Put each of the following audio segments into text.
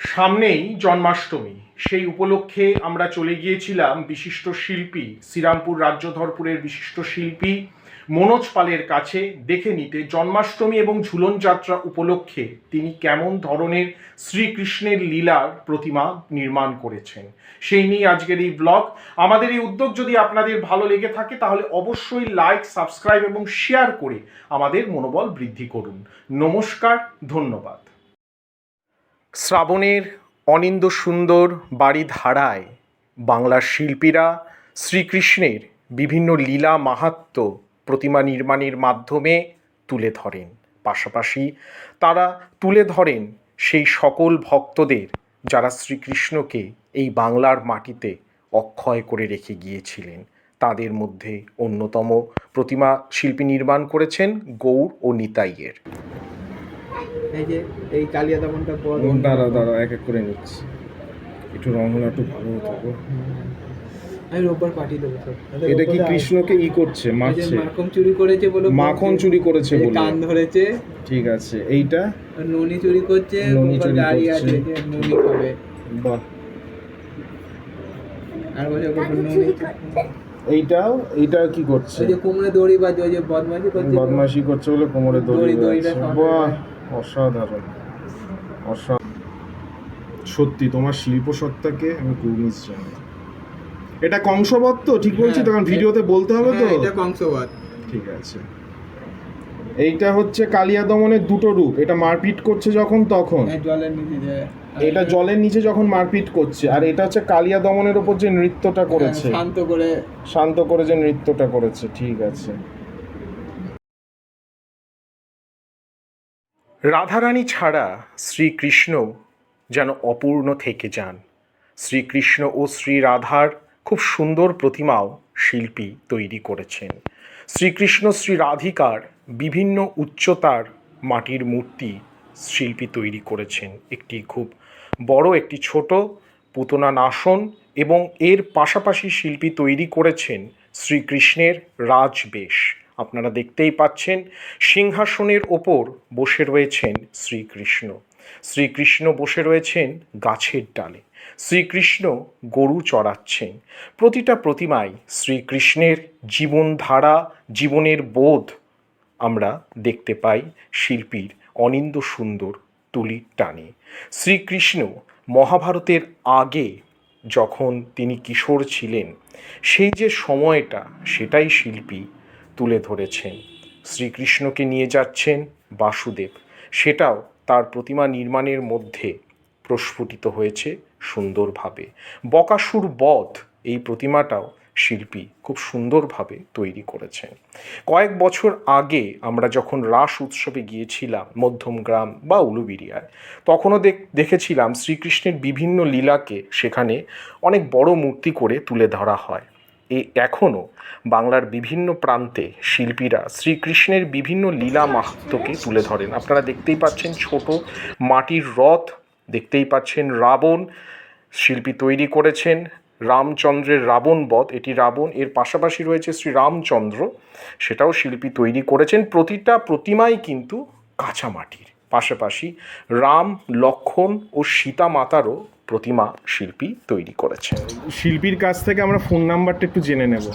সামনেই জন্মাষ্টমী। সেই উপলক্ষে আমরা চলে গিয়েছিলাম বিশিষ্ট শিল্পী, শ্রীরামপুর রাজ্যধরপুরের বিশিষ্ট শিল্পী মনোজ পালের কাছে দেখে নিতে জন্মাষ্টমী এবং ঝুলন যাত্রা উপলক্ষে তিনি কেমন ধরনের শ্রীকৃষ্ণের লীলার প্রতিমা নির্মাণ করেছেন। সেই নিয়ে আজকের এই ব্লগ। আমাদের এই উদ্যোগ যদি আপনাদের ভালো লেগে থাকে তাহলে অবশ্যই লাইক, সাবস্ক্রাইব এবং শেয়ার করে আমাদের মনোবল বৃদ্ধি করুন। নমস্কার, ধন্যবাদ। শ্রাবণের অনিন্দ সুন্দর বাড়ি ধারায় বাংলার শিল্পীরা শ্রীকৃষ্ণের বিভিন্ন লীলা মাহাত্ম প্রতিমা নির্মাণের মাধ্যমে তুলে ধরেন। পাশাপাশি তারা তুলে ধরেন সেই সকল ভক্তদের যারা শ্রীকৃষ্ণকে এই বাংলার মাটিতে অক্ষয় করে রেখে গিয়েছিলেন। তাদের মধ্যে অন্যতম প্রতিমা শিল্পী নির্মাণ করেছেন গৌর ও নিতাইয়ের। এই যে এই কালিয়া দমনটা বড় দাঁড়া দাঁড়া এক এক করে নিচ্ছি। একটু রং হলে একটু ভালো হতো গো। আমি রোববার পাঠিয়ে দেবো সব। এটা কি কৃষ্ণকে ই করছে এই যে মারছে? মাখন চুরি করেছে বলে মাখন চুরি করেছে এই যে বলে। কান ধরেছে। ঠিক আছে এইটা? আর ননি চুরি করছে ননি চুরি দাঁড়িয়ে করছে। আছে যে ননি খাবে। বাহ। আর বলছে কখন ননি এইটাও এইটা কি করছে? যে কোমরে দড়ি বাজে ওই যে বদমাশি করছে বদমাশি করছে বলে কোমরে দড়ি দড়ি- দড়িটা বাহ অসাধারণ অসাধারণ। সত্যি তোমার শিল্প সত্তাকে আমি কুর্নিশ জানি এটা কংসবধ তো ঠিক বলছি? হ্যাঁ, তখন ভিডিওতে বলতে হবে তো? হ্যাঁ, এটা কংসবাদ ঠিক আছে। এইটা হচ্ছে কালিয়া দমনের দুটো রূপ। এটা মারপিট করছে যখন তখন? হ্যাঁ, জলের নিচে যায় এটা জলের নিচে যখন মারপিট করছে আর এটা হচ্ছে কালিয়া দমনের ওপর যে নৃত্যটা করেছে। হ্যাঁ, শান্ত করে। শান্ত করে যে নৃত্যটা করেছে ঠিক আছে। রাধারানী ছাড়া শ্রীকৃষ্ণ যেন অপূর্ণ থেকে যান। শ্রীকৃষ্ণ ও শ্রী রাধার খুব সুন্দর প্রতিমাও শিল্পী তৈরি করেছেন। শ্রীকৃষ্ণ শ্রী রাধিকার বিভিন্ন উচ্চতার মাটির মূর্তি শিল্পী তৈরি করেছেন। একটি খুব বড়, একটি ছোট পুতনা নাসন এবং এর পাশাপাশি শিল্পী তৈরি করেছেন শ্রীকৃষ্ণের রাজবেশ। আপনারা দেখতেই পাচ্ছেন, সিংহাসনের ওপর বসে রয়েছেন শ্রীকৃষ্ণ। শ্রীকৃষ্ণ বসে রয়েছেন গাছের ডালে। শ্রীকৃষ্ণ গরু চড়াচ্ছেন। প্রতিটা প্রতিমায় শ্রীকৃষ্ণের জীবনধারা, জীবনের বোধ আমরা দেখতে পাই শিল্পীর অনিন্দ সুন্দর তুলির টানে। শ্রীকৃষ্ণ মহাভারতের আগে যখন তিনি কিশোর ছিলেন, সেই যে সময়টা, সেটাই শিল্পী তুলে ধরেছেন। শ্রীকৃষ্ণকে নিয়ে যাচ্ছেন বাসুদেব। সেটাও তার প্রতিমা নির্মাণের মধ্যে প্রস্ফুটিত হয়েছে সুন্দরভাবে। বকাসুর বধ এই প্রতিমাটাও শিল্পী খুব সুন্দরভাবে তৈরি করেছেন কয়েক বছর আগে আমরা যখন রাস উৎসবে গিয়েছিলাম মধ্যমগ্রাম বা উলুবিরিয়ায় তখনও দেখ- দেখেছিলাম শ্রীকৃষ্ণের বিভিন্ন লীলাকে সেখানে অনেক বড় মূর্তি করে তুলে ধরা হয়। এই এখনও বাংলার বিভিন্ন প্রান্তে শিল্পীরা শ্রীকৃষ্ণের বিভিন্ন লীলা মাহাত্মকে তুলে ধরেন। আপনারা দেখতেই পাচ্ছেন ছোট মাটির রথ, দেখতেই পাচ্ছেন রাবণ শিল্পী তৈরি করেছেন। রামচন্দ্রের রাবণ বধ এটি রাবণ এর পাশাপাশি রয়েছে শ্রী রামচন্দ্র সেটাও শিল্পী তৈরি করেছেন। প্রতিটা প্রতিমাই কিন্তু কাঁচা মাটির পাশাপাশি রাম লক্ষণ ও সীতা মাতারও প্রতিমা শিল্পী তৈরি করেছেন। শিল্পীর কাছ থেকে আমরা ফোন নাম্বারটা একটু জেনে নেব।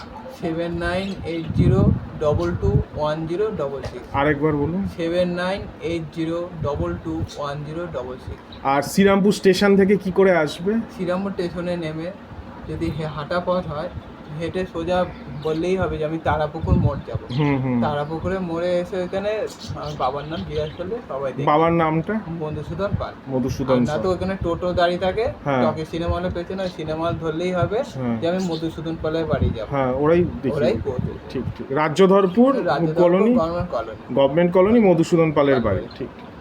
Seven nine eight zero double two one zero double six. আরেকবার বলুন। Seven nine eight zero double two one zero double six. আর শ্রীরামপুর স্টেশন থেকে কি করে আসবে? শ্রীরামপুর স্টেশনে নেমে যদি হে- হাঁটা পথ হয় হেঁটে সোজা বললেই হবে যে আমি তারাপুকুর মোড় যাব। হুম হুম। তারাপুকুরে মোড়ে এসে এখানে আমার বাবার নাম জিজ্ঞাসা করলে সবাই দেখবে। বাবার নামটা? মধুসূদন পাল। মধুসূদন না তো ওখানে টোটো দাঁড়িয়ে থাকে হ্যাঁ। চকে সিনেমা হলের পেছনে সিনেমা হল ধরলেই হবে হ্যাঁ। যে আমি মধুসূদন পালের বাড়ি যাব। হ্যাঁ ওরাই দেখি ওরাই ঠিক ঠিক। Rajyadharpur colony? Government colony government colony Madhusudan পালের বাড়ি। ঠিক।